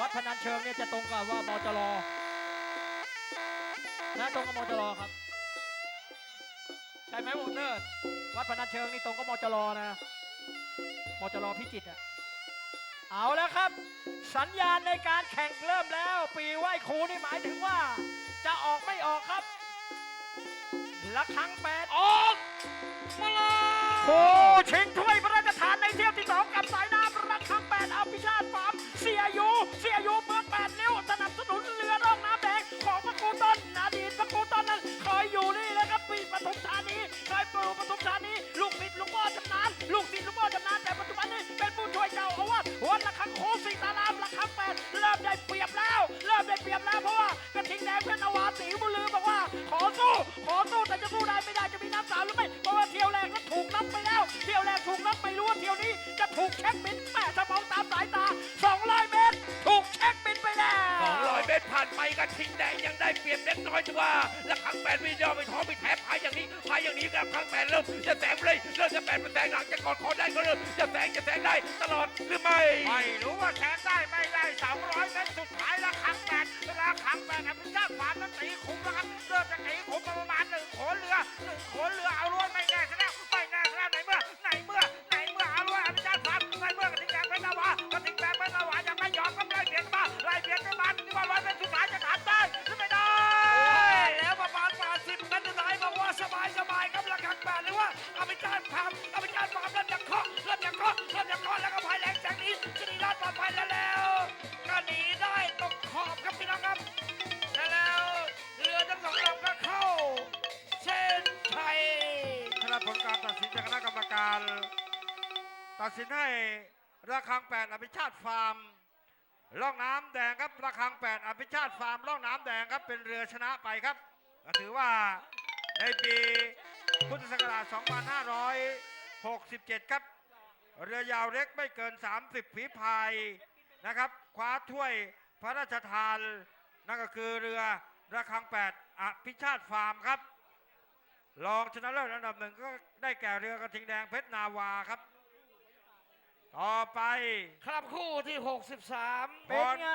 วัดพนัญเชิงเนี่ยจะตรงกับว่ามจรนะตรงกับมจรครับใช่ไหมวงเนิร์ดวัดพนัญเชิงนี่ตรงกับมจรนะมจรพิจิตรอะเอาแล้วครับ สัญญาณในการแข่งเริ่มแล้ว ปีไหว้ครูนี่หมายถึงว่า จะออกไม่ออกครับละครั้งแปดออกมาเลยโอ้ชิงถ้วยพระราชทานในเที่ยวที่สอง ขอสู้แต่จะสู้ได้ไม่ได้จะมีน้ำสาวหรือไม่เพราะว่าเที่ยวแรกนั้นถูกนับไปแล้ว เที่ยวแรกถูกนับไม่รู้ว่าเที่ยวนี้จะถูกเช็คบินแม่ถ้ามองตามสายตา200เมตรถูกเช็คบินไปแล้วสองร้อยเมตรผ่านไปกระทิงแดงยังได้เปรียบเล็กน้อยแต่ว่าและครั้งแปดไม่ยอมไปท้อไปแท้พายอย่างนี้พายอย่างนี้กับครั้งแปดเริ่มจะแซงเลยเริ่มจะแปดเป็นแซงหลังจะกอดคอได้ก็เริ่มจะแซงจะแซงได้ตลอดหรือไม่ไม่รู้ว่าแข่งได้ไม่ได้ ภิชาติฟานอภิชาฟานเริ่มจะเคาะเริ่มจะเคาะเริ่มจะเคาะแล้วก็พายแรงจากนี้จะหนีรอดปลอดภัยแล้วแล้วก็หนีได้ตกขอบครับพี่น้องครับและแล้วเรือทั้งสองลำก็เข้าเส้นชัยคณะผลการตัดสินจากคณะกรรมการ ตัดสินให้ระฆังแปดอภิชาติฟาร์มล่องน้ำแดงครับระฆังแปดอภิชาติฟาร์มล่องน้ำแดงครับเป็นเรือชนะไปครับถือว่าในปี พุทธศักราช 2567 ครับ เรือยาวเล็กไม่เกิน 30 ฝีพายนะครับ คว้าถ้วยพระราชทาน นั่นก็คือเรือระฆังแปดอภิชาติฟาร์มครับ รองชนะเลิศอันดับหนึ่งก็ได้แก่เรือกระทิงแดงเพชรนาวาครับ ต่อไป ครับคู่ที่ 63 เป็นไง